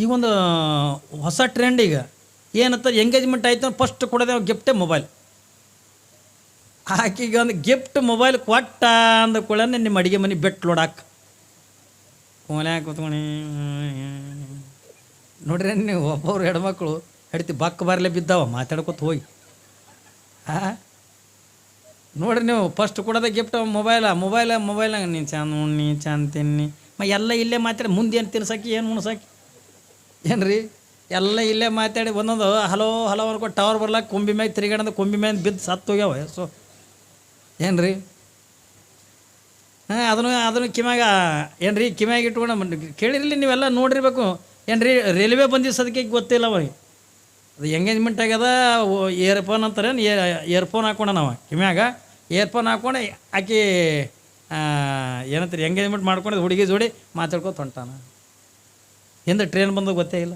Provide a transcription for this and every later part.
ಈಗ ಒಂದು ಹೊಸ ಟ್ರೆಂಡ್ ಈಗ ಏನಂತ ಎಂಗೇಜ್ಮೆಂಟ್ ಆಯಿತು ಫಸ್ಟ್ ಕೊಡೋದೇ ಗಿಫ್ಟೇ ಮೊಬೈಲ್ ಆಕಿಗೆ ಒಂದು ಗಿಫ್ಟ್ ಮೊಬೈಲ್ ಕೊಟ್ಟ ಅಂದ ಕೂಡ ನಿಮ್ಮ ಅಡುಗೆ ಮನೆ ಬೆಟ್ಟು ನೋಡಾಕ. ಕೋಲ್ಯಾಗ ಕೂತ್ಕೊಣಿ ನೋಡ್ರಿ ನೀವು ಒಬ್ಬರು ಹೆಣ್ಮಕ್ಳು ಹೆಡ್ತಿ ಬಕ್ಕ ಬರಲೇ ಬಿದ್ದಾವ, ಮಾತಾಡ್ಕೊತ ಹೋಗಿ. ಹಾಂ ನೋಡ್ರಿ ನೀವು ಫಸ್ಟ್ ಕೊಡೋದೆ ಗಿಫ್ಟ್ ಮೊಬೈಲ ಮೊಬೈಲ ಮೊಬೈಲ್ನಾಗ ನೀನು ಚಂದ ಉಣ್ಣಿ, ಚಂದ ತಿನ್ನಿ. ಮ, ಎಲ್ಲ ಇಲ್ಲೇ ಮಾತಾಡಿ ಮುಂದೆ ಏನು ಏನು ಉಣ್ಸಕ್ಕೆ? ಏನು ಎಲ್ಲ ಇಲ್ಲೇ ಮಾತಾಡಿ ಒಂದೊಂದು ಹಲೋ ಹಲೋ ಅನ್ಕೊಂಡು ಟವರ್ ಬರ್ಲಾಕ ಕೊಂಬಿ ಮ್ಯಾಗ ತಿರುಗಾಡಂದ ಕೊಂಬಿ ಮ್ಯಾಗ ಬಿದ್ದು ಸತ್ತು ಹೋಗ್ಯಾವ ಸೊ ಏನು ರೀ ಹಾಂ, ಅದನ್ನು ಅದನ್ನು ಕಿಮ್ಯಾಗ, ಏನ್ರಿ, ಕಿಮ್ಯಾಗ ಇಟ್ಕೊಂಡು ಕೇಳಿರಲಿ ನೀವೆಲ್ಲ ನೋಡಿರ್ಬೇಕು. ಏನ್ರಿ ರೈಲ್ವೆ ರೈಲ್ವೆ ಬಂದಿಸೋದಕ್ಕೆ ಗೊತ್ತಿಲ್ಲ ಅವನಿಗೆ ಅದು ಎಂಗೇಜ್ಮೆಂಟ್ ಆಗ್ಯದ ಇಯರ್ಫೋನ್ ಅಂತಾರೆ ಇಯರ್ಫೋನ್ ಹಾಕೊಂಡ ನಾವು ಕಿಮ್ಯಾಗ. ಇಯರ್ಫೋನ್ ಹಾಕೊಂಡು ಆಕಿ ಏನಂತಾರೆ ಎಂಗೇಜ್ಮೆಂಟ್ ಮಾಡ್ಕೊಂಡು ಹುಡುಗಿ ಜೋಡಿ ಮಾತಾಡ್ಕೊತ ಹೊಂಟಾನ. ಹಿಂದೆ ಟ್ರೈನ್ ಬಂದು ಗೊತ್ತೇ ಇಲ್ಲ.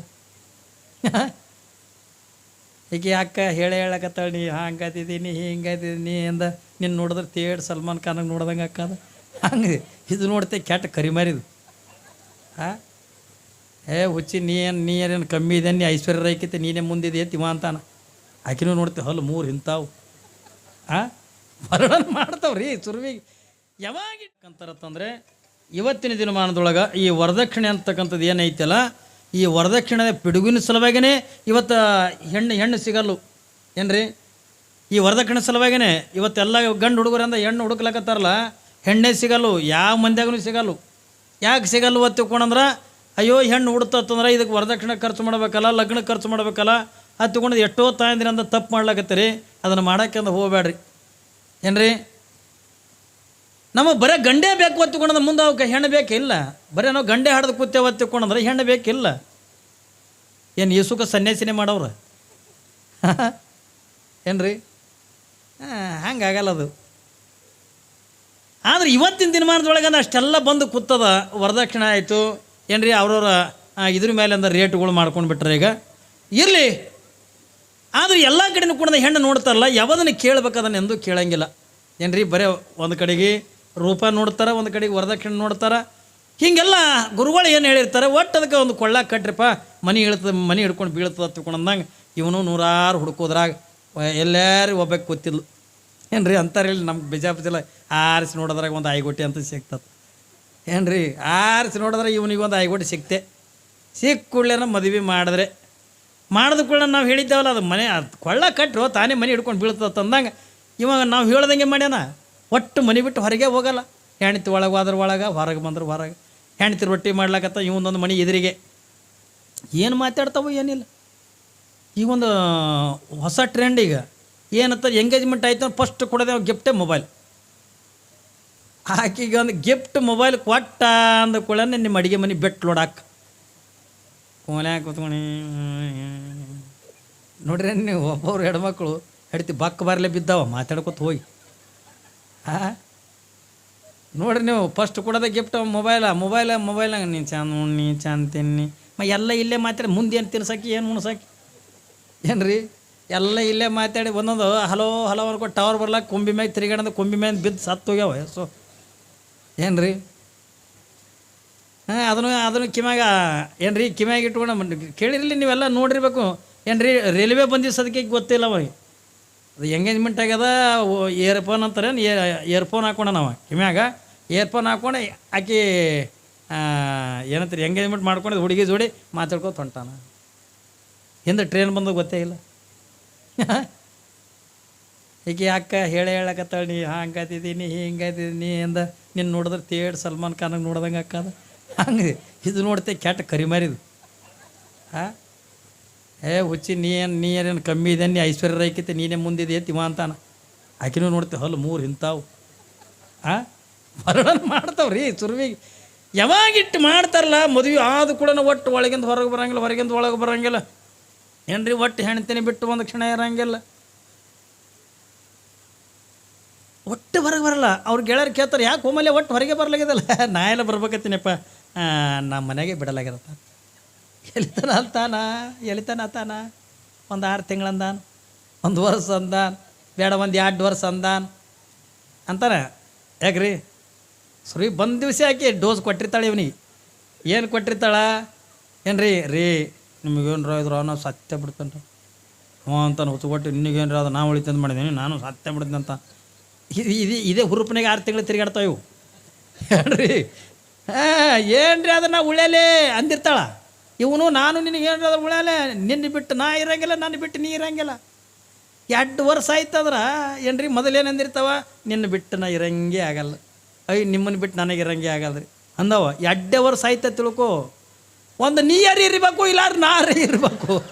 ಈಗ ಅಕ್ಕ ಹೇಳಿ ಹೇಳಕತ್ತಾಳ, ನೀ ಹಂಗಾತಿದ್ದೀನಿ ಹಿಂಗಾತಿದ್ದೀನಿ ಅಂದ ನಿನ್ನ ನೋಡಿದ್ರೆ ತೇಡ್ ಸಲ್ಮಾನ್ ಖಾನಾಗ ನೋಡ್ದಂಗೆ ಅಕ್ಕದ ಹಂಗೆ ಇದು ನೋಡ್ತೆ ಕೆಟ್ಟ ಕರಿಮಾರಿದು. ಹಾಂ? ಏ ಹುಚ್ಚಿ, ನೀ ಏನು, ನೀ ಏನೇನು ಕಮ್ಮಿ ಇದೆ ನೀ ಐಶ್ವರ್ಯ ರೈಕಿತೆ ನೀನೇ ಮುಂದಿದೆ ತಿವ ಅಂತಾನ. ಆಕಿನೂ ನೋಡ್ತೆ ಹಲ್ಲು ಮೂರು ಇಂಥವು ಹಾಂ ವರ್ಣನ ಮಾಡ್ತಾವ್ರಿ ಸುರ್ವಿಗೆ. ಯಾವಾಗ ಅಂತಾರತ್ತಂದ್ರೆ ಇವತ್ತಿನ ದಿನಮಾನದೊಳಗೆ ಈ ವರದಕ್ಷಿಣೆ ಅಂತಕ್ಕಂಥದ್ದು ಏನೈತಲ್ಲ, ಈ ವರದಕ್ಷಿಣೆ ಪಿಡುಗಿನ ಸಲುವಾಗಿನೇ ಇವತ್ತು ಹೆಣ್ಣು ಹೆಣ್ಣು ಸಿಗಲ್ಲು. ಏನ್ರಿ? ಈ ವರದಕ್ಷಿಣೆ ಸಲುವಾಗಿನೇ ಇವತ್ತೆಲ್ಲ ಗಂಡು ಹುಡುಗರಿಂದ ಹೆಣ್ಣು ಹುಡುಕ್ಲಕತ್ತಾರಲ್ಲ, ಹೆಣ್ಣೆ ಸಿಗಲ್ಲು, ಯಾವ ಮಂದ್ಯಾಗೂ ಸಿಗಲ್ಲು. ಯಾಕೆ ಸಿಗಲ್ಲು ಅಂತ ತಿಳ್ಕೊಂಡಂದ್ರೆ ಅಯ್ಯೋ ಹೆಣ್ಣು ಹುಡ್ತಂದ್ರೆ ಇದಕ್ಕೆ ವರದಕ್ಷಿಣೆ ಖರ್ಚು ಮಾಡ್ಬೇಕಲ್ಲ, ಲಗ್ನ ಖರ್ಚು ಮಾಡ್ಬೇಕಲ್ಲ ಅದು ತಗೊಂಡು ಎಷ್ಟೋ ತಾಯಂದಿರಿಂದ ತಪ್ಪು ಮಾಡ್ಲಕತ್ತೀರಿ, ಅದನ್ನು ಮಾಡೋಕ್ಕೆ ಹೋಗಬೇಡ್ರಿ. ಏನ್ರಿ? ನಮಗೆ ಬರೀ ಗಂಡೇ ಬೇಕು ಒತ್ತಿಕೊಂಡ್ರೆ ಮುಂದೆ ಅವಕ್ಕೆ ಹೆಣ್ಣು ಬೇಕಿಲ್ಲ. ಬರೀ ನಾವು ಗಂಡೆ ಹಾಡ್ದು ಕೂತೆ ಒತ್ತಿಕೊಂಡ್ರೆ ಹೆಣ್ಣು ಬೇಕಿಲ್ಲ. ಏನು ಯೇಸುಕ ಸನ್ಯಾಸಿನೇ ಮಾಡವ್ರ ಏನ್ರಿ? ಹಂಗಾಗಲ್ಲ ಅದು. ಆದ್ರೆ ಇವತ್ತಿನ ದಿನಮಾನದೊಳಗೆ ಅಷ್ಟೆಲ್ಲ ಬಂದು ಕೂತದ, ವರದಕ್ಷಿಣೆ ಆಯಿತು. ಏನ್ರಿ ಅವ್ರವ್ರ ಇದ್ರ ಮೇಲೆ ಅಂದ್ರೆ ರೇಟ್ಗಳು ಮಾಡ್ಕೊಂಡು ಬಿಟ್ರೆ ಈಗ. ಇರಲಿ. ಆದ್ರೆ ಎಲ್ಲ ಕಡೆನೂ ಕೂಡ ಹೆಣ್ಣು ನೋಡ್ತಾರಲ್ಲ, ಯಾವುದನ್ನು ಕೇಳ್ಬೇಕು ಅದನ್ನು ಎಂದೂ ಕೇಳಂಗಿಲ್ಲ. ಏನ್ರಿ, ಬರೀ ಒಂದು ಕಡೆಗೆ ರೂಪ ನೋಡ್ತಾರೆ, ಒಂದು ಕಡೆಗೆ ವರದಕ್ಷಿಣೆ ನೋಡ್ತಾರೆ. ಹೀಗೆಲ್ಲ ಗುರುಗಳು ಏನು ಹೇಳಿರ್ತಾರೆ ಒಟ್ಟು ಅದಕ್ಕೆ ಒಂದು ಕೊಳ್ಳ ಕಟ್ರಿಪ್ಪ, ಮನೆ ಇಳ್ತದ, ಮನೆ ಹಿಡ್ಕೊಂಡು ಬೀಳ್ತದೆ ತಿಳ್ಕೊಂಡು ಅಂದಂಗೆ ಇವನು ನೂರಾರು ಹುಡುಕೋದ್ರಾಗ ಎಲ್ಲರೂ ಒಬ್ಬಕ್ಕೆ ಗೊತ್ತಿಲ್ಲ ಏನು ರೀ ಅಂತಾರೆ ಹೇಳಿ ನಮ್ಗೆ ಬಿಜಾಪುಜಲ ಆರಿಸಿ ನೋಡಿದ್ರಾಗ ಒಂದು ಐಗೋಟಿ ಅಂತ ಸಿಗ್ತದೆ. ಏನು ರೀ ಆರಿಸಿ ನೋಡಿದ್ರೆ ಇವನಿಗೊಂದು ಐಗೋಟಿ ಸಿಕ್ತೆ ಸಿಕ್ಕ ಕೂಡಲೇ ಮದುವೆ ಮಾಡಿದ್ರೆ. ಮಾಡಿದ ಕೂಡ ನಾವು ಹೇಳಿದ್ದೇವಲ್ಲ, ಅದು ಮನೆ, ಅದು ಕೊಳ್ಳ ಕಟ್ಟರು ತಾನೇ ಮನೆ ಹಿಡ್ಕೊಂಡು ಬೀಳ್ತದೆ ತಂದಂಗೆ ಇವಾಗ ನಾವು ಹೇಳ್ದಂಗೆ ಮಾಡ್ಯಾನ? ಒಟ್ಟು ಮನೆ ಬಿಟ್ಟು ಹೊರಗೆ ಹೋಗಲ್ಲ. ಹೆಣ್ತಿ ಒಳಗೆ ಹೋದ್ರೆ ಒಳಗೆ, ಹೊರಗೆ ಬಂದ್ರೆ ಹೊರಗೆ. ಹೆಣ್ತಿ ರೊಟ್ಟಿ ಮಾಡ್ಲಕತ್ತ ಇವೊಂದೊಂದು ಮನೆ ಎದುರಿಗೆ. ಏನು ಮಾತಾಡ್ತಾವೋ ಏನಿಲ್ಲ. ಈ ಒಂದು ಹೊಸ ಟ್ರೆಂಡ್ ಈಗ ಏನಂತ ಎಂಗೇಜ್ಮೆಂಟ್ ಆಯ್ತು ಫಸ್ಟ್ ಕೊಡೋದೇ ಗಿಫ್ಟೇ ಮೊಬೈಲ್ ಆಕಿಗೆ ಒಂದು ಗಿಫ್ಟ್ ಮೊಬೈಲ್ ಕೊಟ್ಟ ಅಂದ ಕೂಡ ನಿಮ್ಮ ಅಡುಗೆ ಮನೆ ಬೆಟ್ಟು ಲೋಡಾಕ ಕೋಲೆ ಕೂತ್ಕೊಂಡು ನೋಡ್ರಿ ನೀವು ಒಬ್ಬರು ಹೆಣ್ಮಕ್ಳು ಹೆಡ್ತಿ ಬಕ್ಕ ಬರಲೇ ಬಿದ್ದಾವ, ಮಾತಾಡ್ಕೊತ ಹೋಗಿ. ನೋಡ್ರಿ ನೀವು ಫಸ್ಟ್ ಕೊಡೋದೇ ಗಿಫ್ಟ್ ಮೊಬೈಲ ಮೊಬೈಲ ಮೊಬೈಲಾಗ ನೀನು ಚಂದ ಉಣ್ಣಿ ಚಂದ ತಿನ್ನಿ. ಮ, ಎಲ್ಲ ಇಲ್ಲೇ ಮಾತಾಡಿ, ಮುಂದೆ ಏನು ತಿನ್ಸಕ್ಕೆ, ಏನು ಉಣ್ಸಕ್ಕೆ? ಏನು ರೀ ಎಲ್ಲ ಇಲ್ಲೇ ಮಾತಾಡಿ, ಒಂದೊಂದು ಹಲೋ ಹಲೋ ಅನ್ಕೊಂಡು ಟವರ್ ಬರ್ಲಾಕ ಕೊಂಬಿ ಮ್ಯಾಗ ತಿರುಗಾಡಂದು ಕೊಂಬಿ ಮ್ಯಾಗ ಬಿದ್ದು ಸತ್ತು ಹೋಗ್ಯಾವ, ಸೊ. ಏನು ರೀ ಹಾಂ, ಅದನ್ನು ಅದನ್ನು ಕಿಮ್ಯಾಗ ಏನು ರೀ ಕಿಮ್ಯಾಗ ಇಟ್ಕೊಂಡು ಕೇಳಿರಲಿ ನೀವೆಲ್ಲ ನೋಡಿರ್ಬೇಕು. ಏನು ರೀ ರೈಲ್ವೆ ಬಂದಿಸೋದಕ್ಕೆ ಗೊತ್ತಿಲ್ಲ ಅವ ಅದು ಎಂಗೇಜ್ಮೆಂಟ್ ಆಗ್ಯದ ಇಯರ್ಫೋನ್ ಅಂತಾರೆ ಇಯರ್ಫೋನ್ ಹಾಕೊಂಡ ನಾವು ಕಿಮ್ಯಾಗ? ಇಯರ್ಫೋನ್ ಹಾಕೊಂಡು, ಆಕಿ ಏನಂತಾರೆ ಎಂಗೇಜ್ಮೆಂಟ್ ಮಾಡ್ಕೊಂಡು ಹುಡುಗಿ ಜೋಡಿ ಮಾತಾಡ್ಕೊತ ಹೊಂಟಾನ. ಹಿಂದೆ ಟ್ರೈನ್ ಬಂದು ಗೊತ್ತೇ ಇಲ್ಲ. ಈಕೆ ಅಕ್ಕ ಹೇಳಿ ಹೇಳಕತ್ತಾಳ, ನೀ ಹಂಗಾತಿದ್ದೀನಿ ಹಿಂಗಾತಿದ್ದೀನಿ ಅಂದ ನಿನ್ನ ನೋಡಿದ್ರೆ ತೇಡ್ ಸಲ್ಮಾನ್ ಖಾನಾಗ ನೋಡ್ದಂಗೆ ಅಕ್ಕದ ಹಂಗೆ ಇದು ನೋಡ್ತೆ ಕೆಟ್ಟ ಕರಿಮಾರಿದು. ಹಾಂ ಏ, ಹುಚ್ಚಿ, ನೀ ಏನು, ನೀ ಏನೇನು ಕಮ್ಮಿ ಇದೆ, ನೀ ಐಶ್ವರ್ಯ ರೈಕಿತೆ ನೀನೇ ಮುಂದಿದೆ ತಿವ ಅಂತಾನ. ಆಕಿನೂ ನೋಡ್ತೀವಿ ಹಲ್ಲು ಮೂರು ಇಂಥವು ಆ? ವರ್ಣನ ಮಾಡ್ತಾವ್ರಿ ಸುರ್ವಿಗೆ. ಯಾವಾಗಿಟ್ಟು ಮಾಡ್ತಾರಲ್ಲ, ಮದುವೆ ಆದ ಕೂಡ ಒಟ್ಟು ಒಳಗಿಂದ ಹೊರಗೆ ಬರೋಂಗಿಲ್ಲ, ಹೊರಗಿಂದ ಒಳಗೆ ಬರೋಂಗಿಲ್ಲ. ಏನ್ರಿ, ಒಟ್ಟು ಹೆಣ್ತೀನಿ ಬಿಟ್ಟು ಒಂದು ಕ್ಷಣ ಇರಂಗಿಲ್ಲ. ಒಟ್ಟು ಹೊರಗೆ ಬರಲ್ಲ. ಅವ್ರ ಗೆಳೆಯರು ಕೇಳ್ತಾರೆ, ಯಾಕೆ ಒಮ್ಮಲೆ ಒಟ್ಟು ಹೊರಗೆ ಬರಲಾಗಿದಲ್ಲ ನಾ ಎಲ್ಲ ಬರ್ಬೇಕತ್ತೀನಿಪ್ಪ. ನಮ್ಮ ಮನೆಗೆ ಬಿಡಲಾಗ್ಯದಪ್ಪ. ಎಲಿತನ ಅಂತಾನ ಎಲಿತನ ಅಂತಾನ ಒಂದು ಆರು ತಿಂಗಳಂದಾನ ಒಂದು ವರ್ಷ ಅಂದಾನ, ಬೇಡ ಒಂದು ಎರಡು ವರ್ಷ ಅಂದಾನ. ಅಂತಾನೆ, ಯಾಕ್ರಿ? ಸುರಿ, ಬಂದ ದಿವಸ ಹಾಕಿ ಡೋಸ್ ಕೊಟ್ಟಿರ್ತಾಳೆ ಇವನಿ ಏನು ಕೊಟ್ಟಿರ್ತಾಳ? ಏನು ರೀ ನಿಮಗೇನು ಇದ್ರು ನಾವು ಸತ್ಯ ಬಿಡ್ತಾನೆ ರೀ ಹ್ಞೂ ಅಂತ ಹೊತ್ಕೊಟ್ಟು ರೀ ಅದು ನಾವು ಉಳಿತಂದು ಮಾಡಿದ್ದೀನಿ ನಾನು ಸತ್ಯ ಬಿಡ್ತೀನಿ ಅಂತ ಇದು ಇದು ಇದೇ ಹುರುಪನಿಗೆ ಆರು ತಿಂಗಳು ತಿರುಗಾಡ್ತಾವೆ ಇವು. ಹೇಳ್ರಿ ಹಾಂ ಏನ್ರಿ ಅದನ್ನ ಉಳ್ಯಲೇ ಅಂದಿರ್ತಾಳ? ಇವನು ನಾನು ನಿನಗೆ ಏನ್ರಿ ಉಳಾಲೆ ನಿನ್ನ ಬಿಟ್ಟು ನಾ ಇರಂಗಿಲ್ಲ, ನನ್ನ ಬಿಟ್ಟು ನೀ ಇರಂಗಿಲ್ಲ. ಎರಡು ವರ್ಷ ಆಯ್ತಂದ್ರೆ ಏನ್ರಿ ಮೊದಲೇನು ಅಂದಿರ್ತಾವ? ನಿನ್ನ ಬಿಟ್ಟು ನಾ ಇರಂಗೆ ಆಗಲ್ಲ. ಅಯ್ಯ ನಿಮ್ಮನ್ನು ಬಿಟ್ಟು ನನಗೆ ಇರಂಗೆ ಆಗಲ್ರಿ. ರೀ ಅಂದವ, ಎರಡೇ ವರ್ಷ ಆಯ್ತ ತಿಳ್ಕೊ. ಒಂದು ನೀರು ಇರಬೇಕು, ಇಲ್ಲಾರು ನಾರೇ ಇರಬೇಕು.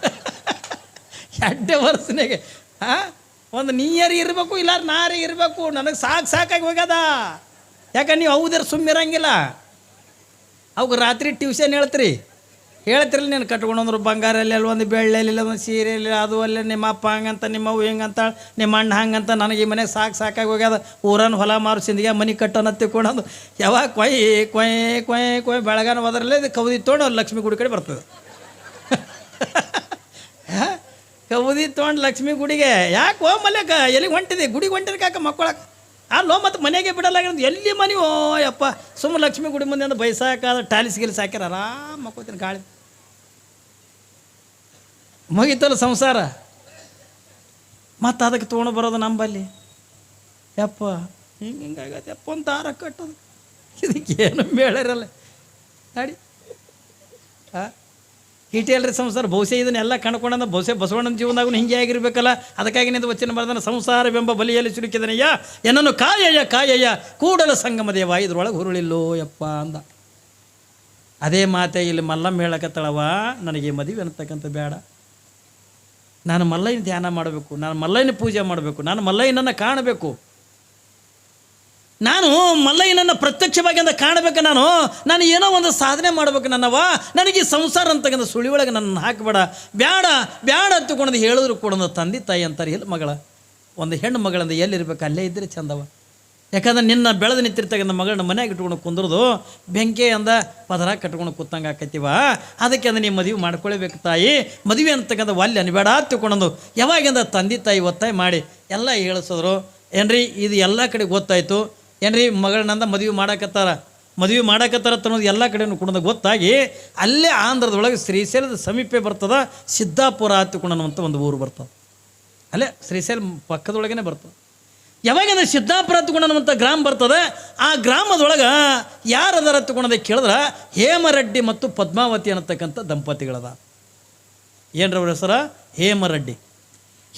ಎರಡೇ ವರ್ಷನಾಗೆ ಹಾಂ ಒಂದು ನೀಯರಿ ಇರಬೇಕು, ಇಲ್ಲಾರ ನಾರೇ ಇರಬೇಕು. ನನಗೆ ಸಾಕು ಸಾಕಾಗಿ ಹೋಗ್ಯದ. ಯಾಕಂದ್ರೆ ನೀವು ಹೌದ್ರ ಸುಮ್ಮಿರಂಗಿಲ್ಲ. ಅವಾಗ ರಾತ್ರಿ ಟ್ಯೂಷನ್ ಹೇಳ್ತೀರಿ. ಹೇಳ್ತಿರಲ್ಲ ನೀನು ಕಟ್ಕೊಂಡ್ರು ಬಂಗಾರ ಅಲ್ಲಿ ಒಂದು ಬೆಳ್ಳೆ ಅಲ್ಲಿ ಒಂದು ಇಲ್ಲ ಅದು ಅಲ್ಲೇ, ನಿಮ್ಮ ಅಪ್ಪ ಹಂಗಂತ, ನಿಮ್ಮ ಅವ್ವ ಹೆಂಗಂತ, ನಿಮ್ಮ ಅಣ್ಣ ಹಂಗಂತ, ನನಗೆ ಈ ಮನೆಗೆ ಸಾಕು ಸಾಕಾಗಿ ಹೋಗ್ಯದ. ಊರನ್ನು ಹೊಲ ಮಾರು ಸಿಂದಿಗೆ ಮನೆ ಕಟ್ಟೋನ ತಿಳ್ಕೊಂಡು ಯಾವಾಗ ಕೊಯ್ ಕೊಯ್ ಕೊಯ್ ಕೊಯ್, ಬೆಳಗಾನ ಹೋದ್ರಲ್ಲೇ ಇದು ಕೌದಿ ತೊಗೊಂಡು ಲಕ್ಷ್ಮಿ ಗುಡಿ ಕಡೆ ಬರ್ತದೆ? ಕೌದಿ ತೊಗೊಂಡು ಲಕ್ಷ್ಮಿ ಗುಡಿಗೆ, ಯಾಕೆ ಹೋ ಮಲ್ಯಕ, ಎಲ್ಲಿಗೆ ಹೊಂಟಿದೆ? ಗುಡಿಗೆ ಕಾಕ ಮಕ್ಕಳಕ್ಕೆ ಅಲ್ಲೋ ಮತ್ತು ಮನೆಗೆ ಬಿಡಲಾಗಿರೋದು ಎಲ್ಲಿ ಮನೆ? ಓ ಯಪ್ಪ ಸುಮ್ಮ ಲಕ್ಷ್ಮಿ ಗುಡಿ ಮುಂದೆ ಅಂದ್ರೆ ಬೈಸಾಕಾದ ಟಾಲಿಸ್ ಗಿಲಿಸ್ ಹಾಕ್ಯಾರ. ಆರಾಮ ಮಕ್ಕೋತೀನಿ ಗಾಳಿ. ಮುಗಿತಲ್ಲ ಸಂಸಾರ? ಮತ್ತು ಅದಕ್ಕೆ ತೊಗೊಂಡು ಬರೋದು ನಂಬಲ್ಲಿ? ಯಪ್ಪ, ಹಿಂಗೆ ಹಿಂಗಾಗತ್ತೆ ಯಪ್ಪ, ಒಂದು ದಾರ ಕಟ್ಟೋದು. ಇದಕ್ಕೆ ಏನು ಬೇಡರಲ್ಲ ನಾಡಿ. ಹಾಂ ಇಟೇಲ್ರಿ ಸಂಸಾರ ಬಹುಶಃ ಇದನ್ನೆಲ್ಲ ಕಣ್ಕೊಂಡ ಬಹುಶಃ ಬಸವಣ್ಣನ ಜೀವನದಾಗೂ ಹಿಂಗೆ ಆಗಿರ್ಬೇಕಲ್ಲ. ಅದಕ್ಕಾಗಿ ನಿಂದು ವಚನ ಬರೆದನ ಸಂಸಾರವೆಂಬ ಬಲಿಯಲ್ಲಿ ಸಿಲುಕಿದನಯ್ಯ. ಎನ್ನನ್ನು ಕಾಯಯ್ಯ ಕಾಯಯ್ಯ, ಕೂಡಲ ಸಂಗಮ ದೇವ, ಇದ್ರೊಳಗೆ ಹುರುಳಿಲ್ಲೋ ಯಪ್ಪ ಅಂದ. ಅದೇ ಮಾತೆ ಇಲ್ಲಿ ಮಲ್ಲಮ್ಮ ಹೇಳಕತ್ತಳವ ನನಗೆ ಮದುವೆ ಅನ್ನತಕ್ಕಂಥ ಬೇಡ. ನಾನು ಮಲ್ಲಯ್ಯನ ಧ್ಯಾನ ಮಾಡಬೇಕು, ನಾನು ಮಲ್ಲಯ್ಯನ ಪೂಜೆ ಮಾಡಬೇಕು, ನಾನು ಮಲ್ಲಯ್ಯನನ್ನು ಕಾಣಬೇಕು. ನಾನು ಮಲ್ಲಯ್ಯನನ್ನು ಪ್ರತ್ಯಕ್ಷವಾಗಿ ಅಂತ ಕಾಣಬೇಕು ನಾನು. ನಾನು ಏನೋ ಒಂದು ಸಾಧನೆ ಮಾಡಬೇಕು ನನ್ನವ ನನಗೆ ಈ ಸಂಸಾರ ಅಂತಕ್ಕಂಥ ಸುಳಿ ಒಳಗೆ ನನ್ನ ಹಾಕಬೇಡ. ಬ್ಯಾಡ ಬ್ಯಾಡ ಅಂತಕೊಂಡು ಹೇಳಿದ್ರು ಕೂಡ ತಂದೆ ತಾಯಿ ಅಂತಾರೆ. ಇಲ್ಲ ಮಗಳ? ಒಂದು ಹೆಣ್ಣು ಮಗಳಂದ ಎಲ್ಲಿರ್ಬೇಕು? ಅಲ್ಲೇ ಇದ್ದರೆ ಚಂದವ. ಯಾಕಂದ್ರೆ ನಿನ್ನ ಬೆಳೆದು ನಿಂತಿರ್ತಕ್ಕಂಥ ಮಗಳನ್ನ ಮನೆಗೆ ಇಟ್ಕೊಂಡು ಕುಂದ್ರದು ಬೆಂಕಿ ಅಂದ ಪದರ ಕಟ್ಕೊಂಡು ಕೂತಂಗೆ ಆಕೈತಿವ ಅದಕ್ಕೆ ಅಂದ್ರೆ ನೀವು ಮದುವೆ ಮಾಡ್ಕೊಳ್ಬೇಕು ತಾಯಿ. ಮದುವೆ ಅಂತಕ್ಕಂಥ ವಾಲ್ಯ ಅನ್ಬೇಡ ತಿಳ್ಕೊಂಡು ಯಾವಾಗಿಂದ ತಂದೆ ತಾಯಿ ಒತ್ತಾಯ ಮಾಡಿ ಎಲ್ಲ ಹೇಳಿಸಿದ್ರು. ಏನ್ರಿ, ಇದು ಎಲ್ಲ ಕಡೆ ಗೊತ್ತಾಯ್ತು. ಏನ್ರಿ ಮಗಳನ್ನಂದ ಮದುವೆ ಮಾಡಕತ್ತಾರ? ಮದುವೆ ಮಾಡಾಕತ್ತಾರ ಅನ್ನೋದು ಎಲ್ಲ ಕಡೆನೂ ಕೂಡ ಗೊತ್ತಾಗಿ ಅಲ್ಲೇ ಆಂಧ್ರದೊಳಗೆ ಶ್ರೀಶೈಲದ ಸಮೀಪ ಬರ್ತದ, ಸಿದ್ದಾಪುರ ಹತ್ತಿಕೊಂಡನ್ನುವಂಥ ಒಂದು ಊರು ಬರ್ತದೆ. ಅಲ್ಲೇ ಶ್ರೀಶೈಲ ಪಕ್ಕದೊಳಗೇನೆ ಬರ್ತದೆ. ಯಾವಾಗಿಂದ ಸಿದ್ದಾಪುರ ಹತ್ಕೊಂಡನ್ನುವಂಥ ಗ್ರಾಮ ಬರ್ತದೆ, ಆ ಗ್ರಾಮದೊಳಗೆ ಯಾರು ಅದರ ಹತ್ಕೊಂಡದ ಕೇಳಿದ್ರೆ ಹೇಮರೆಡ್ಡಿ ಮತ್ತು ಪದ್ಮಾವತಿ ಅನ್ನತಕ್ಕಂಥ ದಂಪತಿಗಳದ. ಏನ್ರವ್ರ ಹೆಸರ? ಹೇಮರೆಡ್ಡಿ.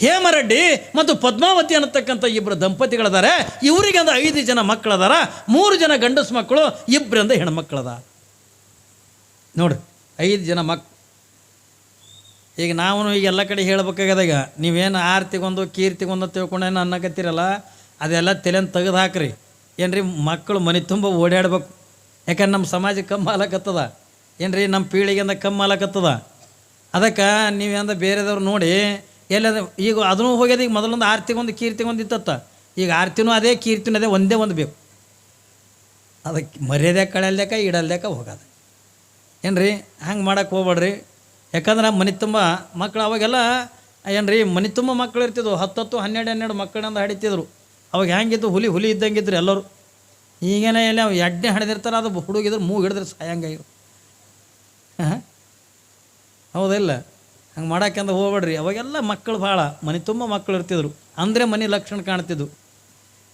ಹೇಮರೆಡ್ಡಿ ಮತ್ತು ಪದ್ಮಾವತಿ ಅನ್ನತಕ್ಕಂಥ ಇಬ್ಬರು ದಂಪತಿಗಳಿದ್ದಾರೆ ಇವರಿಗೆ ಒಂದು ಐದು ಜನ ಮಕ್ಕಳದಾರ. ಮೂರು ಜನ ಗಂಡಸು ಮಕ್ಕಳು ಇಬ್ಬರಿಂದ ಹೆಣ್ಮಕ್ಳದ. ನೋಡ್ರಿ ಐದು ಜನ ಮಕ್, ಈಗ ನಾವು ಈಗ ಎಲ್ಲ ಕಡೆ ಈಗ. ನೀವೇನು ಆರ್ತಿಗೊಂದು, ಕೀರ್ತಿಗೊಂದು ತಿಳ್ಕೊಂಡೇನು ಅನ್ನಕತ್ತೀರಲ್ಲ? ಅದೆಲ್ಲ ತಲೆನ ತೆಗೆದು ಹಾಕ್ರಿ. ಏನ್ರಿ, ಮಕ್ಕಳು ಮನೆ ತುಂಬ ಓಡಾಡ್ಬೇಕು. ಯಾಕಂದ್ರೆ ನಮ್ಮ ಸಮಾಜ ಕಮ್ಮಿ ಆಲಕತ್ತದ. ಏನ್ರಿ, ನಮ್ಮ ಪೀಳಿಗೆಯಿಂದ ಕಮ್ಮಿ ಆಲಕತ್ತದ. ಅದಕ್ಕೆ ನೀವೇಂದ ಬೇರೆದವ್ರು ನೋಡಿ ಎಲ್ಲದ ಈಗ ಅದನ್ನು ಹೋಗ್ಯದ, ಈಗ ಮೊದಲೊಂದು ಆರ್ತಿಗೊಂದು ಕೀರ್ತಿಗೊಂದು ಇತ್ತತ್ತ. ಈಗ ಆರ್ತಿನೂ ಅದೇ, ಕೀರ್ತಿನೂ ಅದೇ, ಒಂದೇ ಒಂದು ಬೇಕು. ಅದಕ್ಕೆ ಮರ್ಯಾದೆ ಕಳೆಯಲ್ದೇಕ ಇಡಲ್ದೇಕ ಹೋಗೋದು. ಏನ್ರಿ, ಹಂಗೆ ಮಾಡಕ್ಕೆ ಹೋಗ್ಬೇಡ್ರಿ. ಯಾಕಂದ್ರೆ ಮನೆ ತುಂಬ ಮಕ್ಕಳು ಅವಾಗೆಲ್ಲ, ಏನ್ರಿ, ಮನೆ ತುಂಬ ಮಕ್ಕಳು ಇರ್ತಿದ್ವು. ಹತ್ತತ್ತು, ಹನ್ನೆರಡು ಹನ್ನೆರಡು ಮಕ್ಕಳನ್ನ ಹಡಿತಿದ್ರು. ಅವಾಗ ಹೆಂಗಿದ್ದು, ಹುಲಿ ಹುಲಿ ಇದ್ದಂಗಿದ್ರು ಎಲ್ಲರೂ. ಈಗೇನ ಎಲ್ಲ ಎಡ್ಡೆ ಹಡಿದಿರ್ತಾರೆ, ಅದು ಹುಡುಗಿದ್ರು ಮೂಗು ಹಿಡಿದ್ರೆ ಸಾಯಂಗಾಗಿರು ಹಾಂ ಹೌದಿಲ್ಲ. ಹಂಗೆ ಮಾಡಾಕೆಂದ ಹೋಗ್ಬೇಡ್ರಿ. ಅವಾಗೆಲ್ಲ ಮಕ್ಕಳು ಭಾಳ, ಮನೆ ತುಂಬ ಮಕ್ಕಳು ಇರ್ತಿದ್ರು. ಅಂದರೆ ಮನೆ ಲಕ್ಷಣ ಕಾಣ್ತಿದ್ವು.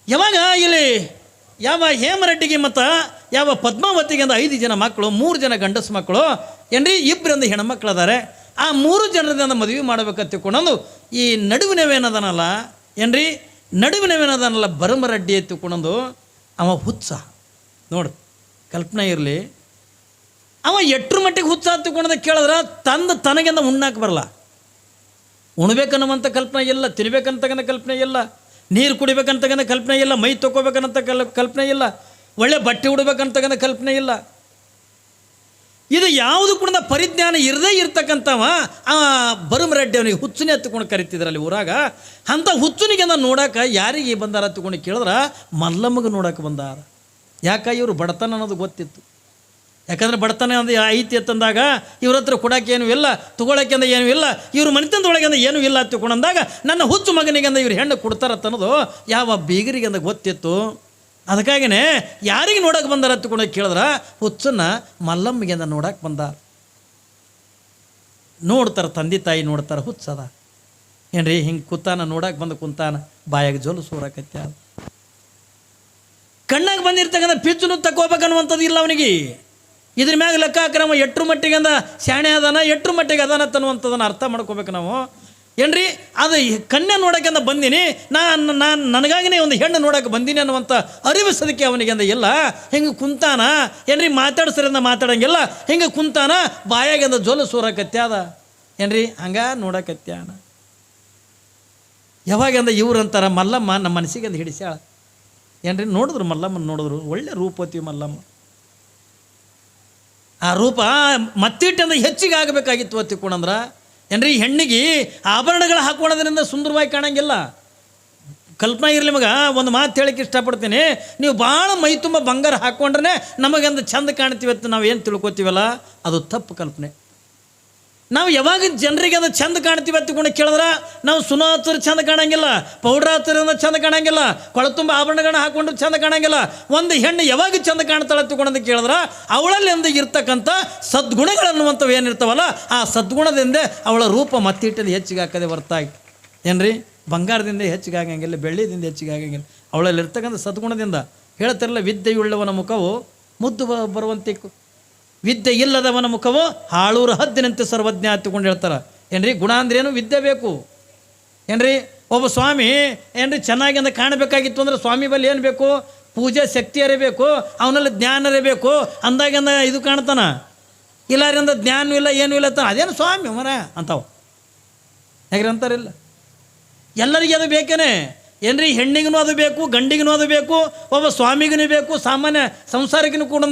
ಯಾವಾಗ ಇಲ್ಲಿ ಯಾವ ಹೇಮರೆಡ್ಡಿಗೆ ಮತ್ತು ಯಾವ ಪದ್ಮಾವತಿಗೆ ಅಂದ ಐದು ಜನ ಮಕ್ಕಳು, ಮೂರು ಜನ ಗಂಡಸು ಮಕ್ಕಳು, ಏನ್ರಿ? ಇಬ್ಬರಿಂದ ಹೆಣ್ಮಕ್ಳು ಅದಾರೆ ಆ ಮೂರು ಜನರಿಂದ ಮದುವೆ ಮಾಡ್ಬೇಕಂತ ತಿಳ್ಕೊಂಡು ಈ ನಡುವಿನವೇನದನಲ್ಲ, ಏನ್ರಿ? ನಡುವಿನವೇನದನಲ್ಲ ಬರಮರೆಡ್ಡಿ ತಿಳ್ಕೊಂಡು ಅವ ಹುತ್ಸ. ನೋಡು, ಕಲ್ಪನೆ ಇರಲಿ. ಅವ ಎಟ್ರ ಮಟ್ಟಿಗೆ ಹುಚ್ಚ ಹತ್ತಿಕೊಂಡದ ಕೇಳಿದ್ರೆ ತಂದು ತನಗಿಂದ ಉಣ್ಣಾಕ ಬರಲ್ಲ. ಉಣ್ಬೇಕನ್ನುವಂಥ ಕಲ್ಪನೆ ಇಲ್ಲ ತಿನ್ಬೇಕಂತಕ್ಕಂಥ ಕಲ್ಪನೆ ಇಲ್ಲ, ನೀರು ಕುಡಿಬೇಕಂತಕ್ಕಂಥ ಕಲ್ಪನೆ ಇಲ್ಲ, ಮೈ ತೊಗೋಬೇಕನ್ನಂಥ ಕಲ್, ಕಲ್ಪನೆ ಇಲ್ಲ, ಒಳ್ಳೆ ಬಟ್ಟೆ ಉಡ್ಬೇಕಂತಕ್ಕಂಥ ಕಲ್ಪನೆ ಇಲ್ಲ. ಇದು ಯಾವುದು ಕೂಡ ಪರಿಜ್ಞಾನ ಇರದೇ ಇರ್ತಕ್ಕಂಥವ ಆ ಬರುಮರೆಡ್ಡಿ ಅವನಿಗೆ ಹುಚ್ಚುನಿ ಹತ್ಕೊಂಡು ಕರಿತಿದ್ರಲ್ಲಿ ಊರಾಗ. ಅಂಥ ಹುಚ್ಚುನಿಗೆ ನೋಡಕ್ಕೆ ಯಾರಿಗೆ ಬಂದಾರ ಹತ್ಕೊಂಡು ಕೇಳಿದ್ರೆ ಮಲ್ಲಮ್ಮಗೆ ನೋಡೋಕೆ ಬಂದಾರ. ಯಾಕೆ ಇವರು ಬಡತನ ಅನ್ನೋದು ಗೊತ್ತಿತ್ತು. ಯಾಕಂದ್ರೆ ಬಡತನ ಅಂದರೆ ಐತಿ ಅಂತಂದಾಗ ಇವ್ರ ಹತ್ರ ಕೊಡೋಕೆ ಏನೂ ಇಲ್ಲ, ತೊಗೊಳಕ್ಕೆ ಅಂದ ಏನೂ ಇಲ್ಲ, ಇವ್ರ ಮನೆತನದೊಳಗೆ ಅಂದ ಏನೂ ಇಲ್ಲ ತಿಳ್ಕೊಂಡಂದಾಗ ನನ್ನ ಹುಚ್ಚು ಮಗನಿಗೆ ಅಂದ ಇವ್ರು ಹೆಣ್ಣು ಕೊಡ್ತಾರೆ ಅನ್ನೋದು ಯಾವ ಬೀಗರಿಗೆ ಅಂದ ಗೊತ್ತಿತ್ತು. ಅದಕ್ಕಾಗಿನೇ ಯಾರಿಗೆ ನೋಡೋಕೆ ಬಂದಾರ ತಿಳ್ಕೊಂಡು ಕೇಳಿದ್ರೆ, ಹುಚ್ಚನ್ನು ಮಲ್ಲಮ್ಮಿಗೆ ಅಂದ ನೋಡಕ್ಕೆ ಬಂದಾರ. ನೋಡ್ತಾರೆ, ತಂದೆ ತಾಯಿ ನೋಡ್ತಾರೆ ಹುಚ್ಚದ ಏನ್ರಿ, ಹಿಂಗೆ ಕೂತಾನ, ನೋಡಕ್ಕೆ ಬಂದು ಕುಂತಾನ, ಬಾಯಾಗ ಜೋಲು ಸೂರಕತ್ಯ ಅದು ಕಣ್ಣಾಗ ಬಂದಿರ್ತಕ್ಕಂಥ ಪಿಚ್ಚುನು ತಗೋಬೇಕನ್ನುವಂಥದ್ದು ಇಲ್ಲ ಅವನಿಗೆ. ಇದ್ರ ಮ್ಯಾಗ ಲೆಕ್ಕ ಹಾಕ್ರಮ ಎಟ್ರು ಮಟ್ಟಿಗೆ ಅಂದ, ಶಾಣೆ ಅದಾನ, ಎಟ್ರ ಮಟ್ಟಿಗೆ ಅದಾನ ಅನ್ನುವಂಥದ್ದನ್ನು ಅರ್ಥ ಮಾಡ್ಕೋಬೇಕು ನಾವು. ಏನ್ರಿ? ಅದು ಕನ್ಯೆ ನೋಡೋಕೆಂದ ಬಂದೀನಿ. ನಾನು ನಾನು ನನಗಾಗಿನೇ ಒಂದು ಹೆಣ್ಣು ನೋಡೋಕೆ ಬಂದೀನಿ ಅನ್ನುವಂಥ ಅರಿವಿಸೋದಕ್ಕೆ ಅವನಿಗೆ ಅಂದ, ಇಲ್ಲ, ಹಿಂಗೆ ಕುಂತಾನ? ಏನ್ರಿ ಮಾತಾಡ್ಸರಿಂದ ಮಾತಾಡೋಂಗಿಲ್ಲ? ಹಿಂಗೆ ಕುಂತಾನ? ಬಾಯಾಗೆಂದ ಜೋಲು ಸೂರಕತ್ಯಾದ ಏನ್ರಿ? ಹಂಗ ನೋಡಕತ್ಯಾನ ಯಾವಾಗಂದ ಇವ್ರು ಅಂತಾರ, ಮಲ್ಲಮ್ಮ, ನಮ್ಮ ಮನಸ್ಸಿಗೆ ಅಂದ ಹಿಡಿಸ್ಯಾಳ. ಏನ್ರಿ? ನೋಡಿದ್ರು ಮಲ್ಲಮ್ಮನ ನೋಡಿದ್ರು. ಒಳ್ಳೆ ರೂಪತಿ ಮಲ್ಲಮ್ಮ. ಆ ರೂಪ ಮತ್ತಿಟ್ಟಂದ್ರೆ ಹೆಚ್ಚಿಗೆ ಆಗಬೇಕಾಗಿತ್ತು ಅತ್ತಿಕೊಂಡಂದ್ರ ಏನ್ರಿ ಹೆಣ್ಣಿಗೆ ಆಭರಣಗಳು ಹಾಕೋಣದ್ರಿಂದ ಸುಂದರವಾಗಿ ಕಾಣಂಗಿಲ್ಲ. ಕಲ್ಪನಾ ಇರಲಿ ಮಗ, ಒಂದು ಮಾತು ಹೇಳಕ್ಕೆ ಇಷ್ಟಪಡ್ತೀನಿ. ನೀವು ಭಾಳ ಮೈ ತುಂಬ ಬಂಗಾರ ಹಾಕ್ಕೊಂಡ್ರೆ ನಮಗಂದು ಚಂದ ಕಾಣ್ತೀವಿ ಅಂತ ನಾವು ಏನು ತಿಳ್ಕೊತೀವಲ್ಲ? ಅದು ತಪ್ಪು ಕಲ್ಪನೆ. ನಾವು ಯಾವಾಗ ಜನರಿಗೆ ಅದು ಚಂದ ಕಾಣ್ತೀವಿ ಅತ್ತಿಕೊಂಡು ಕೇಳಿದ್ರೆ ನಾವು ಸುನ ಹತ್ತಿರ ಚಂದ ಕಾಣಂಗಿಲ್ಲ ಪೌಡ್ರ್ ಹತ್ತಿರ ಚಂದ ಕಾಣಂಗಿಲ್ಲ, ಕೊಳತುಂಬ ಆಭರಣಗಳನ್ನ ಹಾಕೊಂಡು ಚಂದ ಕಾಣಂಗಿಲ್ಲ. ಒಂದು ಹೆಣ್ಣು ಯಾವಾಗ ಚಂದ ಕಾಣ್ತಾಳೆ ಅಂತ ಕೇಳಿದ್ರೆ ಅವಳಲ್ಲಿ ಇರ್ತಕ್ಕಂಥ ಸದ್ಗುಣಗಳನ್ನುವಂಥವು ಏನಿರ್ತಾವಲ್ಲ, ಆ ಸದ್ಗುಣದಿಂದ ಅವಳ ರೂಪ ಮತ್ತಿಟ್ಟಲ್ಲಿ ಹೆಚ್ಚಿಗೆ ಹಾಕದೆ ಹೊರತಾಗಿ. ಏನ್ರಿ? ಬಂಗಾರದಿಂದ ಹೆಚ್ಚಿಗೆ ಆಗಂಗಿಲ್ಲ ಬೆಳ್ಳಿದಿಂದ ಹೆಚ್ಚಿಗೆ ಆಗಂಗಿಲ್ಲ. ಅವಳಲ್ಲಿ ಇರ್ತಕ್ಕಂಥ ಸದ್ಗುಣದಿಂದ ಹೇಳ್ತಿರಲ್ಲ, ವಿದ್ಯೆಯುಳ್ಳವನ ಮುಖವು ಮುದ್ದು ಬರುವಂತೆ ವಿದ್ಯೆ ಇಲ್ಲದವನ ಮುಖವು ಹಾಳೂರು ಹದ್ದಿನಂತೆ ಸರ್ವಜ್ಞ ಹತ್ತಿಕೊಂಡು ಹೇಳ್ತಾರೆ. ಏನ್ರಿ ಗುಣ ಅಂದ್ರೇನು ವಿದ್ಯೆ ಬೇಕು? ಏನ್ರಿ, ಒಬ್ಬ ಸ್ವಾಮಿ, ಏನ್ರಿ, ಚೆನ್ನಾಗಿ ಅಂತ ಕಾಣಬೇಕಾಗಿತ್ತು ಅಂದ್ರೆ ಸ್ವಾಮಿ ಬಲ್ಲಿ ಏನು ಬೇಕು? ಪೂಜೆ ಶಕ್ತಿ ಅರಿಬೇಕು ಅವನಲ್ಲಿ ಜ್ಞಾನ ಅರಿಬೇಕು ಅಂದಾಗಿಂದ ಇದು ಕಾಣ್ತಾನ? ಇಲ್ಲಾರಿಂದ ಜ್ಞಾನೂ ಇಲ್ಲ, ಏನೂ ಇಲ್ಲ ತಾನ ಅದೇನು ಸ್ವಾಮಿ ಮರ ಅಂತಾವ. ಹೇಗ್ರಿ ಅಂತಾರಿಲ್ಲ? ಎಲ್ಲರಿಗೆ ಅದು ಬೇಕೇನೆ? ಏನ್ರಿ ಹೆಣ್ಣಿಗೂ ಅದು ಬೇಕು ಗಂಡಿಗೂ ಅದು ಬೇಕು, ಒಬ್ಬ ಸ್ವಾಮಿಗೂ ಬೇಕು, ಸಾಮಾನ್ಯ ಸಂಸಾರಿಗೂ ಕೂಡ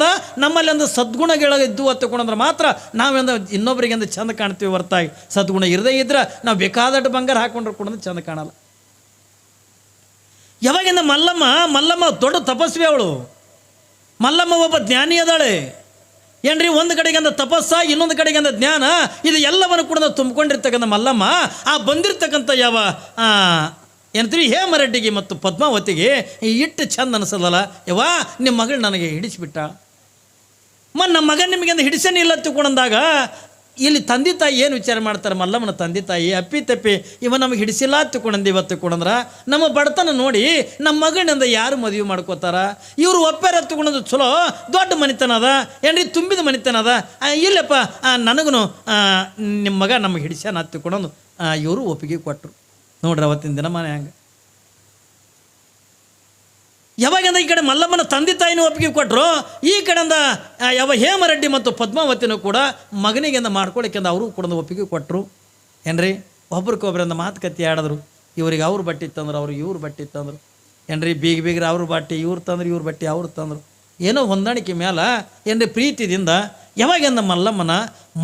ನಮ್ಮಲ್ಲಿ ಒಂದು ಸದ್ಗುಣಗಳು ಇದ್ದು ಹತ್ತಕೊಂಡ್ರೆ ಮಾತ್ರ ನಾವೆಂದ ಇನ್ನೊಬ್ಬರಿಗೆ ಒಂದು ಚಂದ ಕಾಣ್ತೀವಿ ಹೊರತಾಗಿ. ಸದ್ಗುಣ ಇರದೇ ಇದ್ರೆ ನಾವು ಬೇಕಾದಷ್ಟು ಬಂಗಾರ ಹಾಕೊಂಡ್ರೆ ಕೂಡ ಚಂದ ಕಾಣಲ್ಲ. ಯಾವಾಗಿಂದ ಮಲ್ಲಮ್ಮ ಮಲ್ಲಮ್ಮ ದೊಡ್ಡ ತಪಸ್ವಿ ಅವಳು. ಮಲ್ಲಮ್ಮ ಒಬ್ಬ ಜ್ಞಾನಿ ಅದಾಳೆ. ಏನ್ರಿ, ಒಂದು ಕಡೆಗೆ ಅಂದ ತಪಸ್ಸ, ಇನ್ನೊಂದು ಕಡೆಗೆ ಅಂದ ಜ್ಞಾನ, ಇದು ಎಲ್ಲವನ್ನು ಕೂಡ ತುಂಬಿಕೊಂಡಿರ್ತಕ್ಕಂಥ ಮಲ್ಲಮ್ಮ, ಆ ಬಂದಿರ್ತಕ್ಕಂಥ ಯಾವ ಹೇ ಹೇಮರೆಡ್ಡಿಗೆ ಮತ್ತು ಪದ್ಮಾವತಿಗೆ ಇಟ್ಟು ಚಂದ ಅನಿಸೋದಲ್ಲ. ಯವಾ ನಿಮ್ಮ ಮಗಳು ನನಗೆ ಹಿಡಿಸಿಬಿಟ್ಟ. ಮ ನಮ್ಮ ಮಗ ನಿಮಗೆ ಅಂದ ಹಿಡಿಸನೇ ಇಲ್ಲ ತಿಳ್ಕೊಂಡಂದಾಗ, ಇಲ್ಲಿ ತಂದೆ ತಾಯಿ ಏನು ವಿಚಾರ ಮಾಡ್ತಾರೆ? ಮಲ್ಲಮ್ಮನ ತಂದೆ ತಾಯಿ, ಅಪ್ಪಿ ತಪ್ಪಿ, ಇವ ನಮಗೆ ಹಿಡಿಸಿಲ್ಲ ತಿಳ್ಕೊಂಡಂದು ಇವತ್ತು ತಿಳ್ಕೊಂಡ್ರ ನಮ್ಮ ಬಡತನ ನೋಡಿ ನಮ್ಮ ಮಗನಿಂದ ಯಾರು ಮದುವೆ ಮಾಡ್ಕೋತಾರ? ಇವರು ಒಪ್ಪಾರ ತಗೊಂಡು ಚಲೋ, ದೊಡ್ಡ ಮನೆತನದ ಅದ. ಏನ್ರಿ, ತುಂಬಿದ ಮನೆತನದ ಅದ. ಇಲ್ಲಪ್ಪ ನನಗೂ ನಿಮ್ಮ ಮಗ ನಮಗೆ ಹಿಡಿಸ್ಯಾನ ತಿಳ್ಕೊಂಡು ಇವರು ಒಪ್ಪಿಗೆ ಕೊಟ್ಟರು ನೋಡ್ರಿ ಅವತ್ತಿನ ದಿನ ಮನೆ ಹಂಗೆ. ಯಾವಾಗಿಂದ ಈ ಕಡೆ ಮಲ್ಲಮ್ಮನ ತಂದೆ ತಾಯಿನೂ ಒಪ್ಪಿಗೆ ಕೊಟ್ಟರು ಈ ಕಡೆಯಿಂದ ಯಾವ ಹೇಮರೆಡ್ಡಿ ಮತ್ತು ಪದ್ಮಾವತಿನೂ ಕೂಡ ಮಗನಿಗೆಂದ ಮಾಡ್ಕೊಳಕ್ಕೆ ಅವರು ಕೂಡ ಒಪ್ಪಿಗೆ ಕೊಟ್ಟರು ಏನ್ರಿ? ಒಬ್ರಿಗೊಬ್ರಿಂದ ಮಾತುಕತೆ ಆಡಿದ್ರು. ಇವ್ರಿಗೆ ಅವ್ರ ಬಟ್ಟೆ ತಂದ್ರು, ಅವ್ರಿಗೆ ಇವ್ರ ಬಟ್ಟೆ ತಂದರು. ಏನ್ರಿ? ಬೀಗ ಬೀಗ್ರ ಅವ್ರ ಬಟ್ಟೆ, ಇವ್ರು ತಂದ್ರು, ಇವ್ರ ಬಟ್ಟೆ ಅವ್ರು ತಂದ್ರು. ಏನೋ ಹೊಂದಾಣಿಕೆ ಮೇಲೆ ಏನ್ರಿ ಪ್ರೀತಿದಿಂದ, ಯಾವಾಗಿಂದ ಮಲ್ಲಮ್ಮನ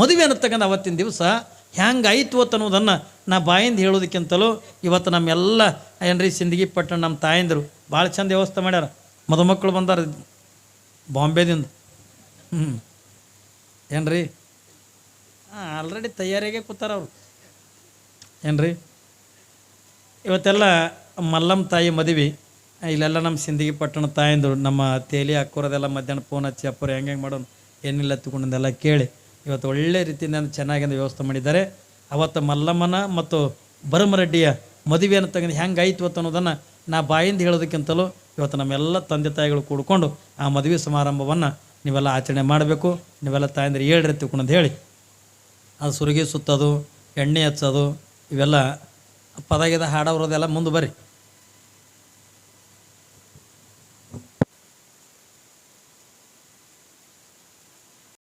ಮದುವೆ ಅನ್ನತಕ್ಕಂಥ ಅವತ್ತಿನ ದಿವಸ ಹೆಂಗಾಯಿತು ಅನ್ನೋದನ್ನು ನಾ ಬಾಯಿಂದ ಹೇಳೋದಕ್ಕಿಂತಲೂ ಇವತ್ತು ನಮ್ಮೆಲ್ಲ ಏನ್ರಿ ಸಿಂದಗಿ ಪಟ್ಟಣ ನಮ್ಮ ತಾಯಂದರು ಭಾಳ ಚಂದ ವ್ಯವಸ್ಥೆ ಮಾಡ್ಯಾರ. ಮದುಮಕ್ಕಳು ಬಂದಾರ ಬಾಂಬೆದಿಂದ. ಹ್ಞೂ ಏನ್ರಿ ಹಾಂ ಆಲ್ರೆಡಿ ತಯಾರಿಯಾಗೆ ಕೂತಾರ ಅವರು. ಏನ್ರಿ ಇವತ್ತೆಲ್ಲ ಮಲ್ಲಮ್ಮ ತಾಯಿ ಮದುವೆ. ಇಲ್ಲೆಲ್ಲ ನಮ್ಮ ಸಿಂದಗಿ ಪಟ್ಟಣ ತಾಯಂದರು ನಮ್ಮ ತೇಲಿ ಹಾಕೋರೋದೆಲ್ಲ ಮಧ್ಯಾಹ್ನ ಫೋನ್ ಹಚ್ಚಿ ಅಪ್ಪರು ಹೆಂಗೆ ಹೆಂಗೆ ಮಾಡೋನು? ಏನಿಲ್ಲ ತಿಳ್ಕೊಂಡೆಲ್ಲ ಕೇಳಿ. ಇವತ್ತು ಒಳ್ಳೆ ರೀತಿಯಿಂದ ಚೆನ್ನಾಗಿಂದ ವ್ಯವಸ್ಥೆ ಮಾಡಿದ್ದಾರೆ. ಅವತ್ತು ಮಲ್ಲಮ್ಮನ ಮತ್ತು ಭರಮರೆಡ್ಡಿಯ ಮದುವೆಯನ್ನು ತೆಗೆದು ಹೆಂಗೆ ಆಯ್ತು ಅಂತ ಅನ್ನೋದನ್ನು ನಾ ಬಾಯಿಂದ ಹೇಳೋದಕ್ಕಿಂತಲೂ ಇವತ್ತು ನಮ್ಮೆಲ್ಲ ತಂದೆ ತಾಯಿಗಳು ಕೂಡ್ಕೊಂಡು ಆ ಮದುವೆ ಸಮಾರಂಭವನ್ನು ನೀವೆಲ್ಲ ಆಚರಣೆ ಮಾಡಬೇಕು. ನೀವೆಲ್ಲ ತಾಯಂದ್ರೆ ಹೇಳಿರಿ ತಿಳ್ಕೊಂಡು ಹೇಳಿ. ಅದು ಸುರುಗಿ ಸುತ್ತೋದು, ಎಣ್ಣೆ ಹಚ್ಚೋದು, ಇವೆಲ್ಲ ಪದಗಿದ ಹಾಡೋರದೆಲ್ಲ ಮುಂದೆ ಬರ್ರಿ.